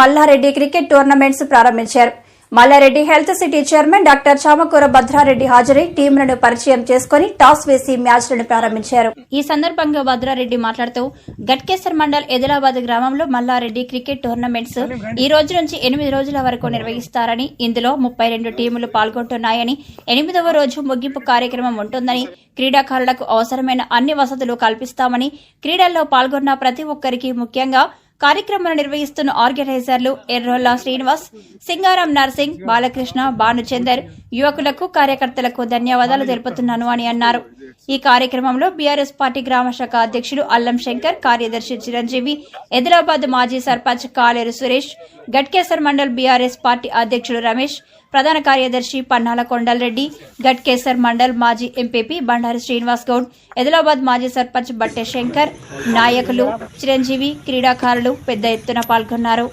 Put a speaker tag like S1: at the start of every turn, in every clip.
S1: Mallareddy cricket tournaments ప్రారంభించారు. Mallareddy health city chairman doctor Chamakura Bhadrareddy హాజరై టీంలను పరిచయం చేసుకుని టాస్ వేసి మ్యాచ్లను ప్రారంభించారు. ఈ సందర్భంగా భద్రారెడ్డి మాట్లాడుతూ గట్కేసర్ మండల్ ఎదిలాబాద్ గ్రామంలో మల్లారెడ్డి క్రికెట్ టోర్నమెంట్స్ ఈ రోజు నుంచి ఎనిమిది రోజుల వరకు నిర్వహిస్తారని ఇందులో ముప్పై రెండు టీములు పాల్గొంటున్నాయని ఎనిమిదవ రోజు ముగింపు కార్యక్రమం ఉంటుందని క్రీడాకారులకు అవసరమైన అన్ని వసతులు కల్పిస్తామని క్రీడల్లో పాల్గొన్న ప్రతి ఒక్కరికి ముఖ్యంగా కార్యక్రమాలు నిర్వహిస్తున్న ఆర్గనైజర్లు ఎర్రోల్లా శ్రీనివాస్ సింగారం నర్సింగ్ బాలకృష్ణ భానుచందర్ యువకులకు కార్యకర్తలకు ధన్యవాదాలు తెలుపుతున్నాను అని అన్నారు. ఈ కార్యక్రమంలో బీఆర్ఎస్ పార్టీ గ్రామ శాఖ అధ్యక్షుడు అల్లం శంకర్ కార్యదర్శి చిరంజీవి ఎదిలాబాద్ మాజీ సర్పంచ్ కాలేరు సురేష్ గట్కేసర్ మండల్ బీఆర్ఎస్ పార్టీ అధ్యక్షుడు రమేష్ ప్రధాన కార్యదర్శి పన్నాల కొండలరెడ్డి గట్కేసర్ మండల్ మాజీ ఎంపీపీ బండారి శ్రీనివాస్ గౌడ్ ఎదిలాబాద్ మాజీ సర్పంచ్ బట్టె శంకర్ నాయకులు చిరంజీవి క్రీడాకారులు పెద్ద ఎత్తున పాల్గొన్నారు.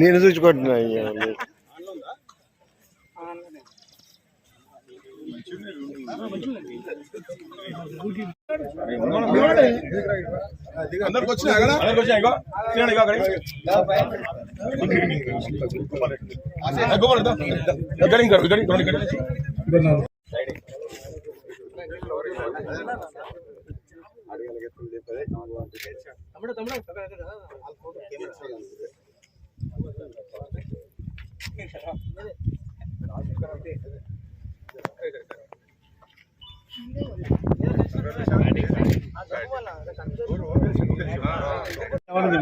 S2: నేను చూసుకుంటున్నా
S3: అందరికి వచ్చినాయి కదా అందరికి వచ్చినాయి ఇగో తినండి ఇగో అక్కడికి ఏ, గోపాల్ ఇద్దా. ఇక్కడ ఇంకా ఇక్కడ ఇక్కడ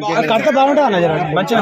S3: ఇక్కడ
S4: కడత బాగుంటుంది అన్న జర మంచిగా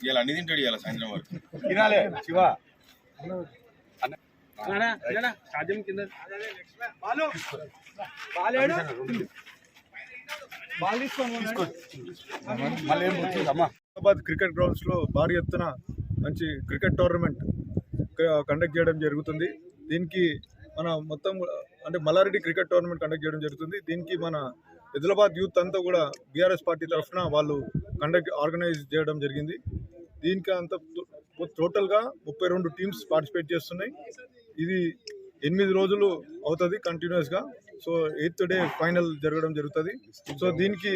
S3: ఇలా అన్ని తింటాడు ఇలా సాయంత్రం వరకు. తినాలే శివ.
S5: హైదరాబాద్ క్రికెట్ గ్రౌండ్స్లో భారీ ఎత్తున మంచి క్రికెట్ టోర్నమెంట్ కండక్ట్ చేయడం జరుగుతుంది. దీనికి మన మొత్తం అంటే మల్లారెడ్డి క్రికెట్ టోర్నమెంట్ కండక్ట్ చేయడం జరుగుతుంది. దీనికి మన హైదరాబాద్ యూత్ అంతా కూడా బీఆర్ఎస్ పార్టీ తరఫున వాళ్ళు కండక్ట్ ఆర్గనైజ్ చేయడం జరిగింది. దీనికి అంత టోటల్గా ముప్పై రెండు టీమ్స్ పార్టిసిపేట్ చేస్తున్నాయి. ఇది ఎనిమిది రోజులు అవుతుంది కంటిన్యూస్గా సో ఎయిత్ డే ఫైనల్ జరగడం జరుగుతుంది. సో దీనికి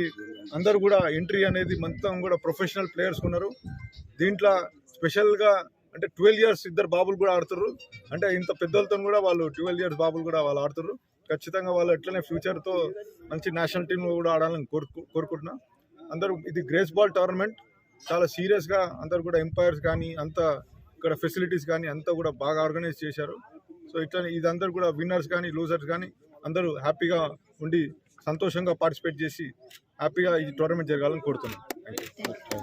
S5: అందరు కూడా ఎంట్రీ అనేది మొత్తం కూడా ప్రొఫెషనల్ ప్లేయర్స్ ఉన్నారు. దీంట్లో స్పెషల్గా అంటే ట్వెల్వ్ ఇయర్స్ ఇద్దరు బాబులు కూడా ఆడుతారు అంటే ఇంత పెద్దలతో కూడా వాళ్ళు ట్వెల్వ్ ఇయర్స్ బాబులు కూడా వాళ్ళు ఆడుతారు ఖచ్చితంగా వాళ్ళు ఎట్లనే ఫ్యూచర్తో మంచి నేషనల్ టీంలో కూడా ఆడాలని కోరుకు కోరుకుంటున్నా. అందరూ ఇది గ్రేస్ బాల్ టోర్నమెంట్ చాలా సీరియస్గా అందరు కూడా ఎంపైర్స్ కానీ అంత ఇక్కడ ఫెసిలిటీస్ కానీ అంతా కూడా బాగా ఆర్గనైజ్ చేశారు. సో ఇట్లా ఇదందరూ కూడా విన్నర్స్ కానీ లూజర్స్ కానీ అందరూ హ్యాపీగా ఉండి సంతోషంగా పార్టిసిపేట్ చేసి హ్యాపీగా ఈ టోర్నమెంట్ జరగాలని కోరుతున్నాను